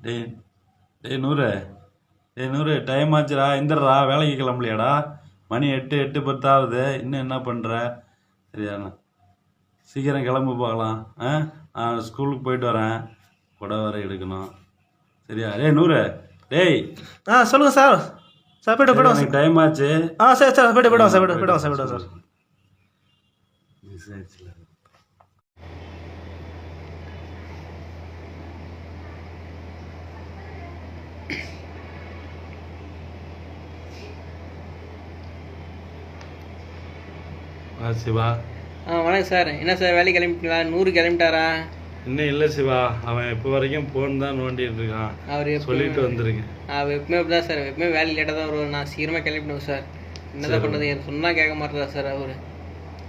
டேய் டேய் நூறு டேய் நூறு டைம் ஆச்சுடா எந்திரடா வேலைக்கு கிளம்பலையாடா? மணி எட்டு எட்டு பத்தாவது இன்னும் என்ன பண்ணுற சரியாண்ணா சீக்கிரம் கிளம்பு பார்க்கலாம். ஆ? நான் ஸ்கூலுக்கு போயிட்டு வரேன். புடவை வர எடுக்கணும். சரியா? டேய் நூறு டேய். ஆ சொல்லுங்கள் சார். சார் போய்ட்டு போய்ட்டு எனக்கு டைம் ஆச்சு. ஆ சரி சார் போய்ட்டு போய்ட்டு சார் போய்ட்டு போய்ட்டு சார் போய்ட்டு சார். சிவா. ஆ வணக்கம் சார். என்ன சார் வேலைக்கு கிளம்பிட்டீங்களா? நூறு கிளம்பிட்டாரா? இன்னும் இல்லை சிவா. அவன் இப்போ வரைக்கும் ஃபோன் தான் நோண்டிட்டு இருக்கான். அவர் சொல்லிட்டு வந்திருக்கேன் அவர் எப்பவுமே அப்படி தான் சார். எப்பவுமே வேலை லேட்டாக தான் வருவார். நான் சீக்கிரமாக கிளம்பிட்டேன் சார். என்னதான் பண்ணுறது எனக்கு சொன்னால் கேட்க மாட்டேறா சார் அவர்.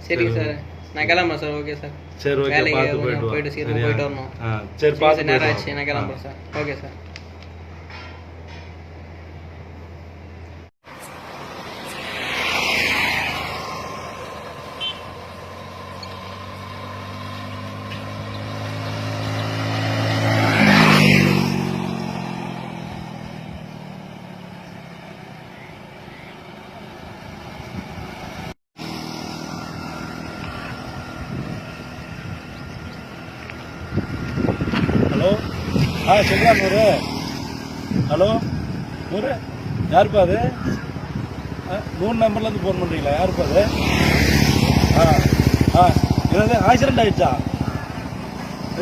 சரிங்க சார். நான் கிளம்புறேன் சார். Okay sir. சரி ஓகே. பார்த்து போயிட்டு போயிட்டு சீக்கிரமா? போயிட்டு வரணும். சரி பார்த்து நேரம் ஆச்சு. நான் கிளம்புறேன் சார். ஓகே சார் ஹலோ ஆ சொல்றா நூறு. ஹலோ நூறு. யாருப்பா அது? ஆ, மூணு நம்பர்லேருந்து ஃபோன் பண்ணுறீங்களா யாருப்பா அது? ஆ ஆ என்னது ஆக்சிடென்ட் ஆகிடுச்சா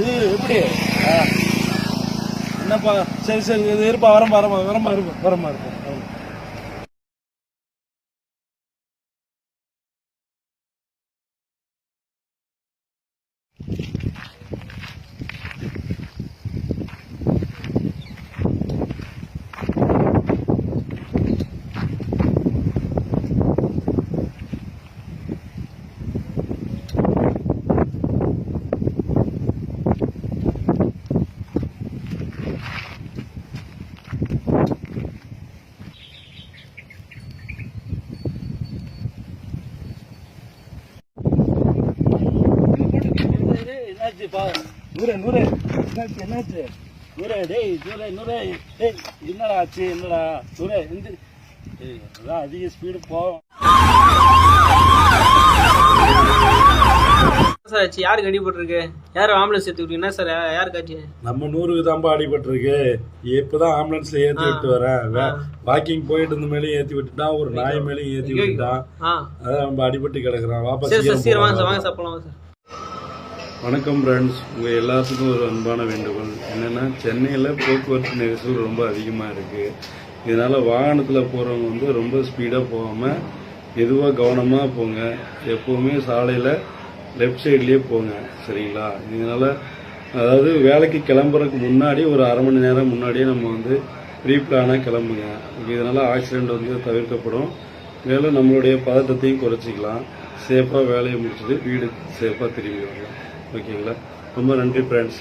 இது எப்படி? ஆ என்னப்பா? சரி சரி இது இருப்பா வரம்பா வரம்பா வரம்பா இருப்பா வரம்பா இருப்பா வரம்பா. என்னாச்சுப்பா நூறு நூறு. என்னாச்சு என்னாச்சு? நூறு டேய் நூறு நூறு. டேய் என்னடா ஆச்சு? என்னடா? நூறு எந்த ஏய் அதான் அதிக ஸ்பீடு போகும் சார் ஆச்சு. யாருக்கு அடிபட்டிருக்கு யார் ஆம்புலன்ஸ் எடுத்துக்கிட்டு என்ன சார்? யாருக்கு ஆச்சு? நம்ம நூறுக்கு தான்ப்பா அடிபட்டிருக்கு இப்பதான் ஆம்புலன்ஸ்ல ஏத்தி விட்டு வரேன் வாக்கிங் போயிட்டு இருந்த மேலேயும் ஏத்தி விட்டுட்டான் ஒரு நாய் மேலேயும் ஏத்தி விட்டுட்டான் ஆ. அதான் நம்ம அடிபட்டு கிடக்குறான். வாபஸ் சீக்கிரம் வாங்க சார். போலாம். வாங்க சார் போகலாம் வாங்க சார். வணக்கம் ஃப்ரெண்ட்ஸ் உங்கள் எல்லாத்துக்கும் ஒரு அன்பான வேண்டுகோள். என்னென்னா சென்னையில் போக்குவரத்து நெரிசல் ரொம்ப அதிகமாக இருக்குது இதனால் வாகனத்தில் போகிறவங்க வந்து ரொம்ப ஸ்பீடாக போகாமல் மெதுவாக கவனமாக போங்க. எப்போவுமே சாலையில் லெஃப்ட் சைட்லேயே போங்க. சரிங்களா? இதனால் அதாவது வேலைக்கு கிளம்புறதுக்கு முன்னாடி ஒரு அரை மணி நேரம் முன்னாடியே நம்ம வந்து ப்ரீ பிளானாக கிளம்புங்க. இதனால் ஆக்சிடெண்ட் வந்து தவிர்க்கப்படும். மேலும் நம்மளுடைய பதட்டத்தையும் குறைச்சிக்கலாம். சேஃபாக வேலையை முடிச்சுட்டு வீடு சேஃபாக திரும்பி வரலாம். ஓகேங்களா? ரொம்ப நன்றி ஃப்ரெண்ட்ஸ்